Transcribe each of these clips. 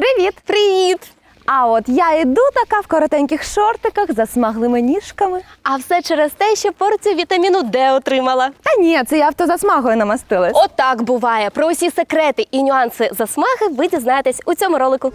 Привіт! Привіт! А от я йду така в коротеньких шортиках за смаглими ніжками. А все через те, що порцію вітаміну Д отримала. Та ні, це я автозасмагою намастилась. Отак буває. Про усі секрети і нюанси засмаги ви дізнаєтесь у цьому ролику.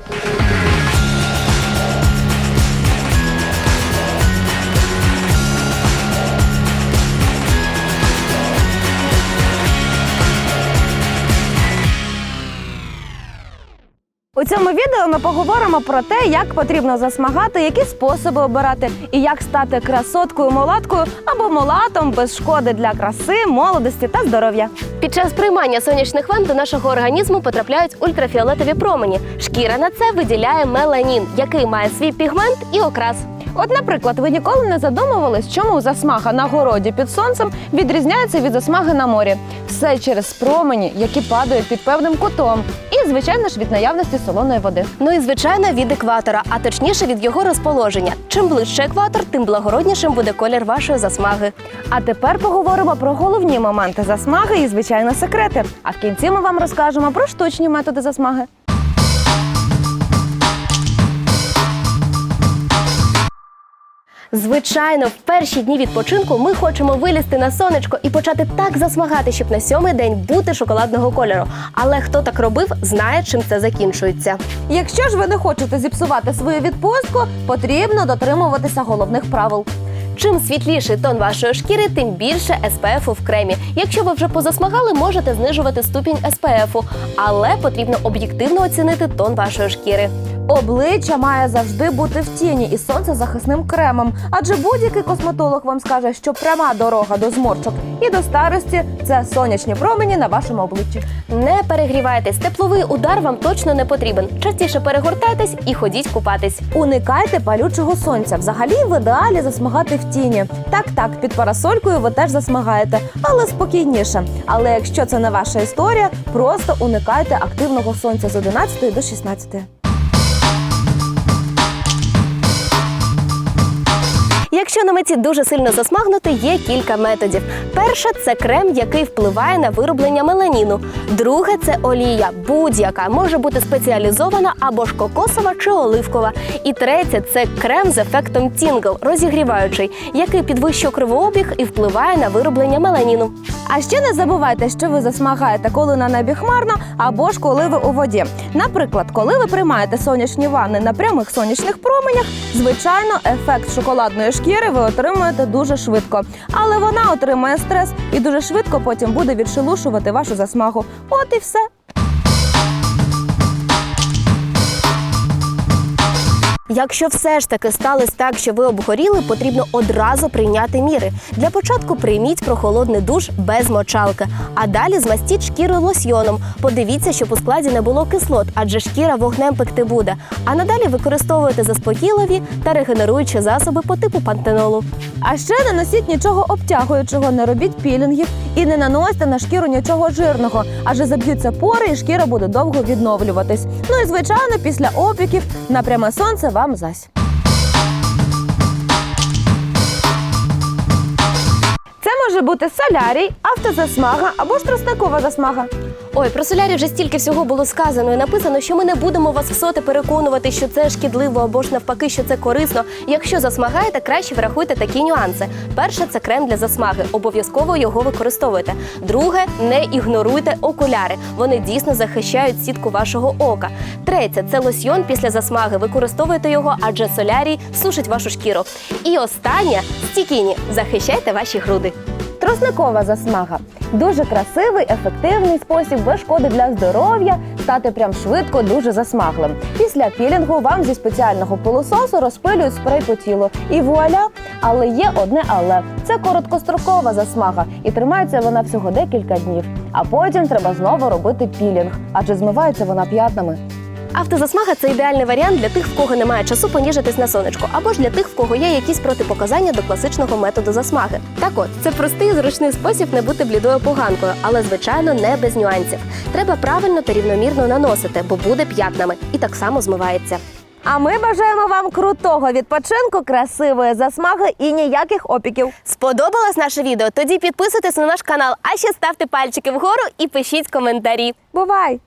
У цьому відео ми поговоримо про те, як потрібно засмагати, які способи обирати і як стати красоткою молаткою або молатом без шкоди для краси, молодості та здоров'я. Під час приймання сонячних ванн до нашого організму потрапляють ультрафіолетові промені. Шкіра на це виділяє меланін, який має свій пігмент і окрас. От, наприклад, ви ніколи не задумувались, чому засмага на городі під сонцем відрізняється від засмаги на морі. Все через промені, які падають під певним кутом, і звичайно ж від наявності солоної води. Ну і звичайно від екватора, а точніше від його розположення. Чим ближче екватор, тим благороднішим буде колір вашої засмаги. А тепер поговоримо про головні моменти засмаги і звичайно секрети. А в кінці ми вам розкажемо про штучні методи засмаги. Звичайно, в перші дні відпочинку ми хочемо вилізти на сонечко і почати так засмагати, щоб на сьомий день бути шоколадного кольору. Але хто так робив, знає, чим це закінчується. Якщо ж ви не хочете зіпсувати свою відпустку, потрібно дотримуватися головних правил. Чим світліший тон вашої шкіри, тим більше SPF в кремі. Якщо ви вже позасмагали, можете знижувати ступінь SPF, але потрібно об'єктивно оцінити тон вашої шкіри. Обличчя має завжди бути в тіні із сонцезахисним кремом, адже будь-який косметолог вам скаже, що пряма дорога до зморчок і до старості це сонячні промені на вашому обличчі. Не перегрівайтесь, тепловий удар вам точно не потрібен. Частіше перегортайтесь і ходіть купатись. Уникайте палючого сонця. Взагалі в ідеалі засмагати в тіні. Так, так, під парасолькою ви теж засмагаєте, але спокійніше. Але якщо це не ваша історія, просто уникайте активного сонця з 11 до 16. Якщо на меті дуже сильно засмагнути, є кілька методів. Перше це крем, який впливає на вироблення меланіну. Друге це олія, будь-яка може бути спеціалізована або ж кокосова чи оливкова. І третє це крем з ефектом Тінгл, розігріваючий, який підвищує кровообіг і впливає на вироблення меланіну. А ще не забувайте, що ви засмагаєте, коли на небі хмарно, або ж коли ви у воді. Наприклад, коли ви приймаєте сонячні ванни на прямих сонячних променях, звичайно, ефект шоколадної шкіри ви отримуєте дуже швидко. Але вона отримує стрес і дуже швидко потім буде відшелушувати вашу засмагу. От і все. Якщо все ж таки сталося так, що ви обгоріли, потрібно одразу прийняти міри. Для початку прийміть прохолодний душ без мочалки, а далі змастіть шкіру лосьйоном. Подивіться, щоб у складі не було кислот, адже шкіра вогнем пекти буде. А надалі використовуйте заспокійливі та регенеруючі засоби по типу пантенолу. А ще не носіть нічого обтягуючого, не робіть пілінгів і не наносьте на шкіру нічого жирного, адже заб'ються пори і шкіра буде довго відновлюватись. Ну і звичайно, після опіків на пряме сонце вам зась. Це може бути солярій, автозасмага або ж тростникова засмага. Ой, про солярі вже стільки всього було сказано і написано, що ми не будемо вас всоти переконувати, що це шкідливо або ж навпаки, що це корисно. Якщо засмагаєте, краще врахуйте такі нюанси. Перше це крем для засмаги. Обов'язково його використовуйте. Друге, не ігноруйте окуляри. Вони дійсно захищають сітку вашого ока. Третє це лосьйон після засмаги. Використовуйте його, адже солярій сушить вашу шкіру. І останнє стікіні. Захищайте ваші груди. Тросникова засмага дуже красивий, ефективний спосіб без шкоди для здоров'я стати прям швидко дуже засмаглим. Після пілінгу вам зі спеціального пилососу розпилюють спрей по тілу. І вуаля! Але є одне але це короткострокова засмага, і тримається вона всього декілька днів. А потім треба знову робити пілінг, адже змивається вона п'ятнами. Автозасмага це ідеальний варіант для тих, в кого немає часу поніжитись на сонечко, або ж для тих, в кого є якісь протипоказання до класичного методу засмаги. Так от, це простий і зручний спосіб не бути блідою поганкою, але звичайно не без нюансів. Треба правильно та рівномірно наносити, бо буде п'ятнами і так само змивається. А ми бажаємо вам крутого відпочинку, красивої засмаги і ніяких опіків. Сподобалось наше відео? Тоді підписуйтесь на наш канал, а ще ставте пальчики вгору і пишіть коментарі. Бувай!